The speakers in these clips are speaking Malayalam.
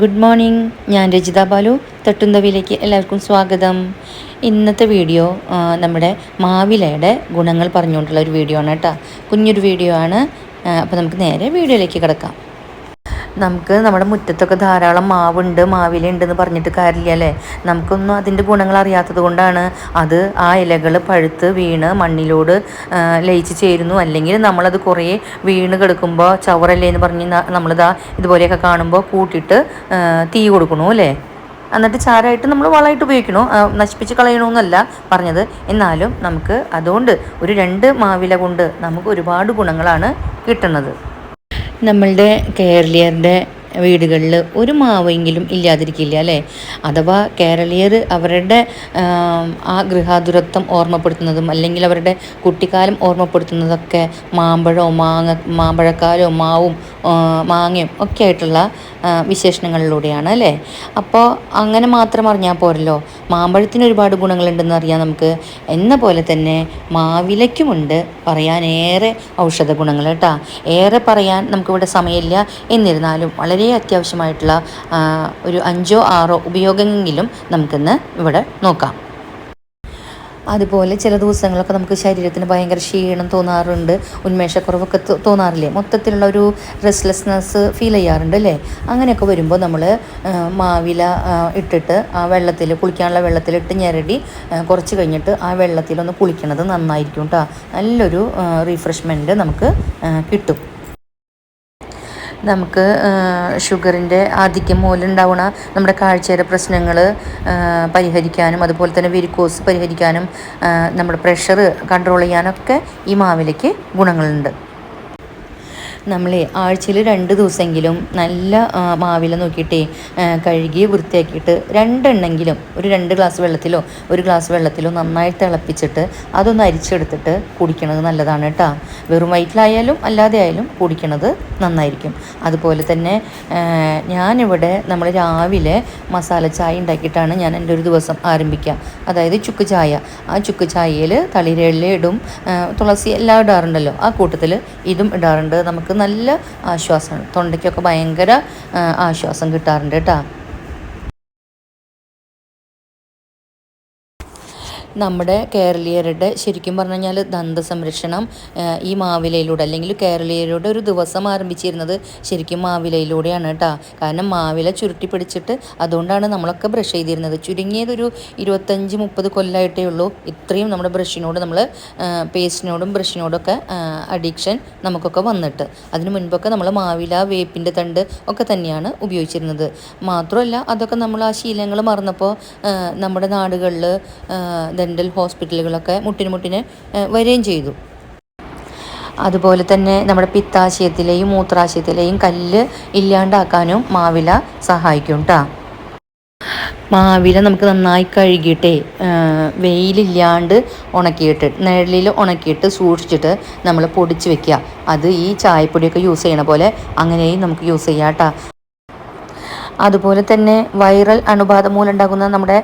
ഗുഡ് മോർണിംഗ് ഞാൻ രജിത ബാലു. തട്ടുന്തവിയിലേക്ക് എല്ലാവർക്കും സ്വാഗതം. ഇന്നത്തെ വീഡിയോ നമ്മുടെ മാവിലയുടെ ഗുണങ്ങൾ പറഞ്ഞുകൊണ്ടുള്ള ഒരു വീഡിയോ ആണ് കേട്ടോ. കുഞ്ഞൊരു വീഡിയോ ആണ്. അപ്പോൾ നമുക്ക് നേരെ വീഡിയോയിലേക്ക് കിടക്കാം. നമുക്ക് നമ്മുടെ മുറ്റത്തൊക്കെ ധാരാളം മാവുണ്ട് മാവില ഉണ്ടെന്ന് പറഞ്ഞിട്ട് കാര്യമില്ല അല്ലേ? നമുക്കൊന്നും അതിന്റെ ഗുണങ്ങൾ അറിയാത്തത് കൊണ്ടാണ് അത് ആ ഇലകൾ പഴുത്ത് വീണ് മണ്ണിലോട് ലയിച്ച് ചേരുന്നു. അല്ലെങ്കിൽ നമ്മളത് കുറേ വീണ് കിടക്കുമ്പോൾ ചവറല്ലേ എന്ന് പറഞ്ഞ് നമ്മളിതാ ഇതുപോലെയൊക്കെ കാണുമ്പോൾ കൂട്ടിയിട്ട് തീ കൊടുക്കണു അല്ലേ? എന്നിട്ട് ചാരമായിട്ട് നമ്മൾ വളമായിട്ട് ഉപയോഗിക്കണോ. നശിപ്പിച്ച് കളയണമെന്നല്ല പറഞ്ഞത്. എന്നാലും നമുക്ക് അതുകൊണ്ട് ഒരു രണ്ട് മാവില കൊണ്ട് നമുക്ക് ഒരുപാട് ഗുണങ്ങളാണ് കിട്ടുന്നത്. നമ്മളുടെ കേരളീയരുടെ വീടുകളിൽ ഒരു മാവെങ്കിലും ഇല്ലാതിരിക്കില്ല അല്ലേ? അഥവാ കേരളീയർ അവരുടെ ആ ഗൃഹാതുരത്വം ഓർമ്മപ്പെടുത്തുന്നതും അല്ലെങ്കിൽ അവരുടെ കുട്ടിക്കാലം ഓർമ്മപ്പെടുത്തുന്നതൊക്കെ മാമ്പഴവും മാങ്ങ മാമ്പഴക്കാലോ മാവും മാങ്ങയും ഒക്കെ ആയിട്ടുള്ള വിശേഷണങ്ങളിലൂടെയാണ് അല്ലേ? അപ്പോൾ അങ്ങനെ മാത്രം അറിഞ്ഞാൽ പോരല്ലോ. മാമ്പഴത്തിന് ഒരുപാട് ഗുണങ്ങളുണ്ടെന്ന് അറിയാം നമുക്ക്. എന്ന പോലെ തന്നെ മാവിലയ്ക്കുമുണ്ട് പറയാനേറെ ഔഷധ ഗുണങ്ങൾ കേട്ടോ. ഏറെ പറയാൻ നമുക്കിവിടെ സമയമില്ല. എന്നിരുന്നാലും വളരെ അത്യാവശ്യമായിട്ടുള്ള ഒരു അഞ്ചോ ആറോ ഉപയോഗമെങ്കിലും നമുക്കിന്ന് ഇവിടെ നോക്കാം. അതുപോലെ ചില ദിവസങ്ങളൊക്കെ നമുക്ക് ശരീരത്തിന് ഭയങ്കര ക്ഷീണം തോന്നാറുണ്ട്. ഉന്മേഷക്കുറവൊക്കെ തോന്നാറില്ലേ? മൊത്തത്തിലുള്ള ഒരു റെസ്റ്റ്ലെസ്നെസ് ഫീൽ ചെയ്യാറുണ്ട് അല്ലേ? അങ്ങനെയൊക്കെ വരുമ്പോൾ നമ്മൾ മാവില ഇട്ടിട്ട് ആ വെള്ളത്തിൽ കുളിക്കാനുള്ള വെള്ളത്തിലിട്ട് ഞെരടി കുറച്ച് കഴിഞ്ഞിട്ട് ആ വെള്ളത്തിലൊന്ന് കുളിക്കണത് നന്നായിരിക്കും കേട്ടോ നല്ലൊരു റീഫ്രഷ്മെന്റ് നമുക്ക് കിട്ടും. നമുക്ക് ഷുഗറിന്റെ ആധിക്യം മൂലം ഉണ്ടാവുന്ന നമ്മുടെ കാഴ്ചയുടെ പ്രശ്നങ്ങൾ പരിഹരിക്കാനും അതുപോലെ തന്നെ വെരിക്കോസ് പരിഹരിക്കാനും നമ്മുടെ പ്രഷർ കൺട്രോൾ ചെയ്യാനൊക്കെ ഈ മാവിലയ്ക്ക് ഗുണങ്ങളുണ്ട്. നമ്മൾ ആഴ്ചയിൽ രണ്ട് ദിവസമെങ്കിലും നല്ല മാവില നോക്കിയിട്ടേ കഴുകി വൃത്തിയാക്കിയിട്ട് രണ്ടെണ്ണെങ്കിലും ഒരു രണ്ട് ഗ്ലാസ് വെള്ളത്തിലോ ഒരു ഗ്ലാസ് വെള്ളത്തിലോ നന്നായി തിളപ്പിച്ചിട്ട് അതൊന്ന് അരിച്ചെടുത്തിട്ട് കുടിക്കണത് നല്ലതാണ് കേട്ടോ. വെറും വയറ്റിലായാലും അല്ലാതെ ആയാലും കുടിക്കണത് നന്നായിരിക്കും. അതുപോലെ തന്നെ ഞാനിവിടെ നമ്മൾ രാവിലെ മസാല ചായ ഉണ്ടാക്കിയിട്ടാണ് ഞാൻ എന്റെ ഒരു ദിവസം ആരംഭിക്കുക. അതായത് ചുക്ക് ചായ. ആ ചുക്ക് ചായയിൽ ഇടും തുളസി എല്ലാം ഇടാറുണ്ടല്ലോ. ആ കൂട്ടത്തിൽ ഇതും ഇടാറുണ്ട്. നമുക്ക് നല്ല ആശ്വാസമാണ് തൊണ്ടയ്ക്കൊക്കെ ഭയങ്കര ആശ്വാസം കിട്ടാറുണ്ട് കേട്ടോ. നമ്മുടെ കേരളീയരുടെ ശരിക്കും പറഞ്ഞു കഴിഞ്ഞാൽ ദന്ത സംരക്ഷണം ഈ മാവിലയിലൂടെ അല്ലെങ്കിൽ കേരളീയരുടെ ഒരു ദിവസം ആരംഭിച്ചിരുന്നത് ശരിക്കും മാവിലയിലൂടെയാണ് കേട്ടോ. കാരണം മാവില ചുരുട്ടി പിടിച്ചിട്ട് അതുകൊണ്ടാണ് നമ്മളൊക്കെ ബ്രഷ് ചെയ്തിരുന്നത്. ചുരുങ്ങിയതൊരു ഇരുപത്തഞ്ച് മുപ്പത് കൊല്ലമായിട്ടേ ഉള്ളൂ. ഇത്രയും നമ്മുടെ ബ്രഷിനോട് നമ്മൾ പേസ്റ്റിനോടും ബ്രഷിനോടൊക്കെ അഡിക്ഷൻ നമുക്കൊക്കെ വന്നിട്ട്. അതിനു മുൻപൊക്കെ നമ്മൾ മാവില വേപ്പിന്റെ തണ്ട് ഒക്കെ തന്നെയാണ് ഉപയോഗിച്ചിരുന്നത്. മാത്രമല്ല അതൊക്കെ നമ്മൾ ആ ശീലങ്ങൾ മറന്നപ്പോൾ നമ്മുടെ നാടുകളിൽ ഡെന്റൽ ഹോസ്പിറ്റലുകളൊക്കെ മുട്ടിന് മുട്ടിന് വരികയും ചെയ്തു. അതുപോലെ തന്നെ നമ്മുടെ പിത്താശയത്തിലെയും മൂത്രാശയത്തിലെയും കല്ല് ഇല്ലാണ്ടാക്കാനും മാവില സഹായിക്കും കേട്ടോ മാവില നമുക്ക് നന്നായി കഴുകിയിട്ടേ വെയിലില്ലാണ്ട് ഉണക്കിയിട്ട് നിഴലിൽ ഉണക്കിയിട്ട് സൂക്ഷിച്ചിട്ട് നമ്മൾ പൊടിച്ച് വെക്കുക. അത് ഈ ചായപ്പൊടിയൊക്കെ യൂസ് ചെയ്യണ പോലെ അങ്ങനെയും നമുക്ക് യൂസ് ചെയ്യാം കേട്ടോ അതുപോലെ തന്നെ വൈറൽ അണുബാധ മൂലം ഉണ്ടാകുന്ന നമ്മുടെ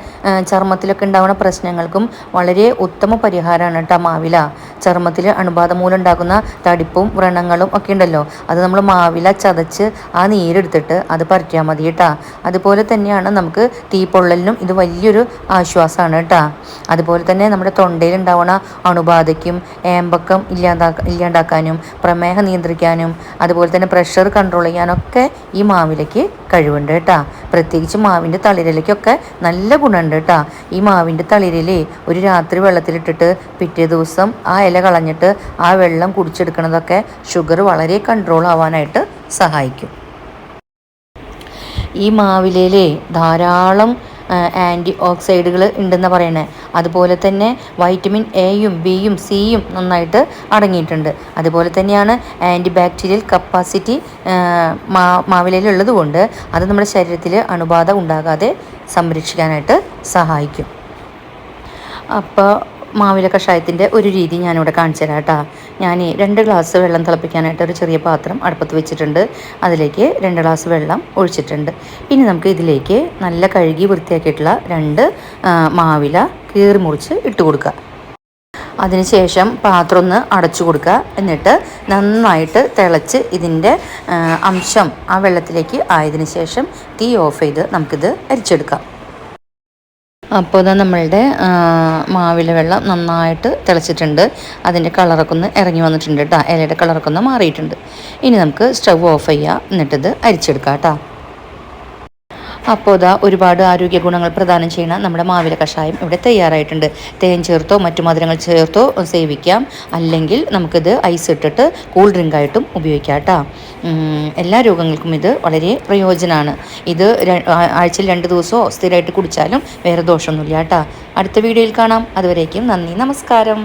ചർമ്മത്തിലൊക്കെ ഉണ്ടാകുന്ന പ്രശ്നങ്ങൾക്കും വളരെ ഉത്തമ പരിഹാരമാണ് കേട്ടോ മാവില. ചർമ്മത്തിൽ അണുബാധ മൂലം ഉണ്ടാകുന്ന തടിപ്പും വ്രണങ്ങളും ഒക്കെ ഉണ്ടല്ലോ. അത് നമ്മൾ മാവില ചതച്ച് ആ നീരെടുത്തിട്ട് അത് പറിക്കാൻ മതി കേട്ടോ അതുപോലെ തന്നെയാണ് നമുക്ക് തീപ്പൊള്ളലിനും ഇത് വലിയൊരു ആശ്വാസമാണ് കേട്ടോ അതുപോലെ തന്നെ നമ്മുടെ തൊണ്ടയിൽ ഉണ്ടാവുന്ന അണുബാധയ്ക്കും ഏമ്പക്കം ഇല്ലാതാ ഇല്ലാണ്ടാക്കാനും പ്രമേഹം നിയന്ത്രിക്കാനും അതുപോലെ തന്നെ പ്രഷർ കൺട്രോൾ ചെയ്യാനൊക്കെ ഈ മാവിലയ്ക്ക് കഴിവുണ്ട് കേട്ടോ. പ്രത്യേകിച്ച് മാവിന്റെ തളിരലയ്ക്കൊക്കെ നല്ല ഗുണമുണ്ട് കേട്ടോ. ഈ മാവിന്റെ തളിരലേ ഒരു രാത്രി വെള്ളത്തിലിട്ടിട്ട് പിറ്റേ ദിവസം ആ ഇല കളഞ്ഞിട്ട് ആ വെള്ളം കുടിച്ചെടുക്കുന്നതൊക്കെ ഷുഗർ വളരെ കൺട്രോൾ ആവാനായിട്ട് സഹായിക്കും. ഈ മാവിലയിലെ ധാരാളം ആന്റി ഓക്സൈഡുകൾ ഉണ്ടെന്ന് പറയണേ. അതുപോലെ തന്നെ വൈറ്റമിൻ എയും ബിയും സിയും നന്നായിട്ട് അടങ്ങിയിട്ടുണ്ട്. അതുപോലെ തന്നെയാണ് ആന്റി ബാക്ടീരിയൽ കപ്പാസിറ്റി മാ മാവിലയിലുള്ളത് കൊണ്ട് അത് നമ്മുടെ ശരീരത്തിൽ അണുബാധ ഉണ്ടാകാതെ സംരക്ഷിക്കാനായിട്ട് സഹായിക്കും. അപ്പോൾ മാവില കഷായത്തിന്റെ ഒരു രീതി ഞാനിവിടെ കാണിച്ചു തരാം കേട്ടോ. ഞാൻ രണ്ട് ഗ്ലാസ് വെള്ളം തിളപ്പിക്കാനായിട്ട് ഒരു ചെറിയ പാത്രം അടുപ്പത്ത് വെച്ചിട്ടുണ്ട്. അതിലേക്ക് രണ്ട് ഗ്ലാസ് വെള്ളം ഒഴിച്ചിട്ടുണ്ട്. ഇനി നമുക്ക് ഇതിലേക്ക് നല്ല കഴുകി വൃത്തിയാക്കിയിട്ടുള്ള രണ്ട് മാവില കീറി മുറിച്ച് ഇട്ട് കൊടുക്കുക. അതിനുശേഷം പാത്രം ഒന്ന് അടച്ചു കൊടുക്കുക. എന്നിട്ട് നന്നായിട്ട് തിളച്ച് ഇതിന്റെ അംശം ആ വെള്ളത്തിലേക്ക് ആയതിന് ശേഷം തീ ഓഫ് ചെയ്ത് നമുക്കിത് അരിച്ചെടുക്കാം. അപ്പോൾ ഇതാ നമ്മളുടെ മാവില വെള്ളം നന്നായിട്ട് തിളച്ചിട്ടുണ്ട്. അതിന്റെ കളറൊക്കെ ഒന്ന് ഇറങ്ങി വന്നിട്ടുണ്ട് കേട്ടോ. ഇലയുടെ കളറൊക്കെ ഒന്ന് മാറിയിട്ടുണ്ട്. ഇനി നമുക്ക് സ്റ്റവ് ഓഫ് ചെയ്യുക എന്നിട്ടിത് അരിച്ചെടുക്കാം കേട്ടോ. അപ്പോൾ ഇതാ ഒരുപാട് ആരോഗ്യ ഗുണങ്ങൾ പ്രദാനം ചെയ്യുന്ന നമ്മുടെ മാവില കഷായം ഇവിടെ തയ്യാറായിട്ടുണ്ട്. തേൻ ചേർത്തോ മറ്റു മധുരങ്ങൾ ചേർത്തോ സേവിക്കാം. അല്ലെങ്കിൽ നമുക്കിത് ഐസ് ഇട്ടിട്ട് കൂൾ ഡ്രിങ്ക് ആയിട്ടും ഉപയോഗിക്കാം കേട്ടോ എല്ലാ രോഗങ്ങൾക്കും ഇത് വളരെ പ്രയോജനമാണ് ഇത് ആഴ്ചയിൽ രണ്ട് ദിവസമോ സ്ഥിരമായിട്ട് കുടിച്ചാലും വേറെ ദോഷമൊന്നുമില്ല കേട്ടോ അടുത്ത വീഡിയോയിൽ കാണാം. അതുവരേക്കും നന്ദി നമസ്കാരം.